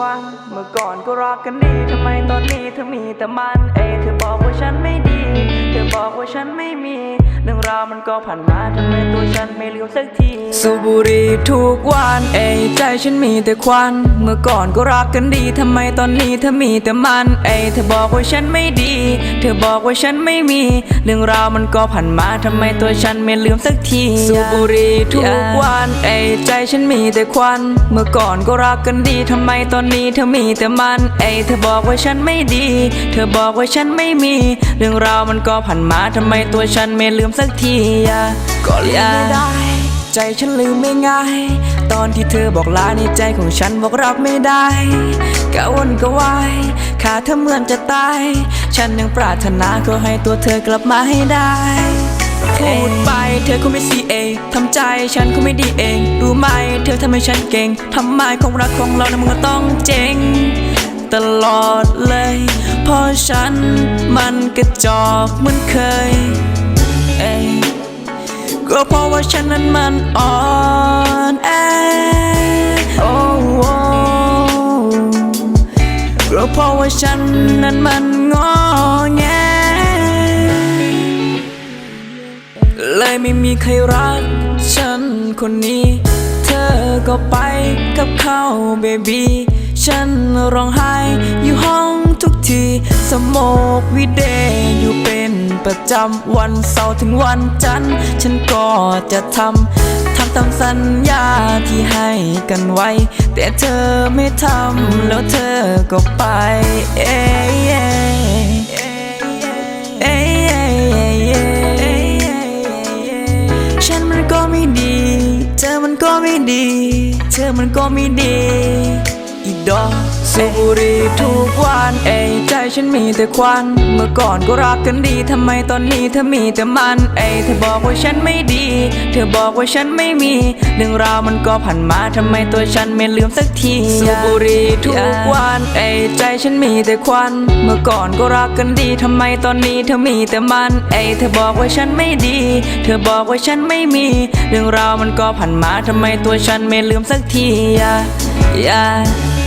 วันเมื่อก่อนก็รักกันดี ทำไมตอนนี้เธอมีแต่มัน เอเธอบอกว่าฉันไม่ เธอบอกว่าฉันไม่มี เรื่องราวมันก็ผ่านมาทำไมตัวฉันไม่ลืมสักที สูบบุหรี่ทุกวันเอยใจฉันมีแต่ควัน เมื่อก่อนก็รักกันดีทำไมตอนนี้เธอมีแต่มัน เอยเธอบอกว่าฉันไม่ดี เธอบอกว่าฉันไม่มี เรื่องราวมันก็ผ่านมาทำไมตัวฉันไม่ลืมสักที สูบบุหรี่ทุกวันเอยใจฉันมีแต่ควัน เมื่อก่อนก็รักกันดีทำไมตอนนี้เธอมีแต่มัน เอยเธอบอกว่าฉันไม่ดี เธอบอกว่าฉันไม่มี เรื่องราวมันก็ผ่านมาทำไมตัวฉันไม่ลืมสักทีอะก็ลืมไม่ได้ ใจฉันลืมไม่ง่าย ตอนที่เธอบอกลาในใจของฉันบอกรับไม่ได้กะวนกะวายขาเธอเหมือนจะตาย ฉันยังปรารถนาขอให้ตัวเธอกลับมาให้ได้พูดไปเธอคงไม่ซีเองทำใจฉันคงไม่ดีเอง รู้ไหมเธอทำให้ฉันเก่งทำไมของรักของเรานะมึงก็ต้องเจ๊งตลอดเลย ราะฉันมันกระจอกเหมือนเคยเอ้ยก็เพราะว่าฉันนั้นมันอ่อนแอโอ้โอก็เพราะว่าฉันนั้นมันงอแงเลยไม่มีใครรักฉันคนนี้ เธอก็ไปกับเขาเบบีฉันร้องไห้อยู่ห้อง สมกวิเดอยู่เป็นประจำวันเสาร์ถึงวันจันทร์ ฉันก็จะทำทำตามสัญญาที่ให้กันไว้ แต่เธอไม่ทำแล้วเธอก็ไป เอ๊ฉันมันก็ไม่ดี เธอมันก็ไม่ดี เธอมันก็ไม่ดี อีดอกสูบุรีทุกวันเอ ฉันมีแต่ควัน เมื่อก่อนก็รักกันดีทำไมตอนนี้เธอมีแต่มัน เอยเธอบอกว่าฉันไม่ดี เธอบอกว่าฉันไม่มี เรื่องราวมันก็ผ่านมาทำไมตัวฉันไม่ลืมสักทีสูบบุหรี่ทุกวันเอยใจฉันมีแต่ควัน เมื่อก่อนก็รักกันดีทำไมตอนนี้เธอมีแต่มันเอยเธอบอกว่าฉันไม่ดี เธอบอกว่าฉันไม่มี เรื่องราวมันก็ผ่านมาทำไมตัวฉันไม่ลืมสักทีอย่าอย่า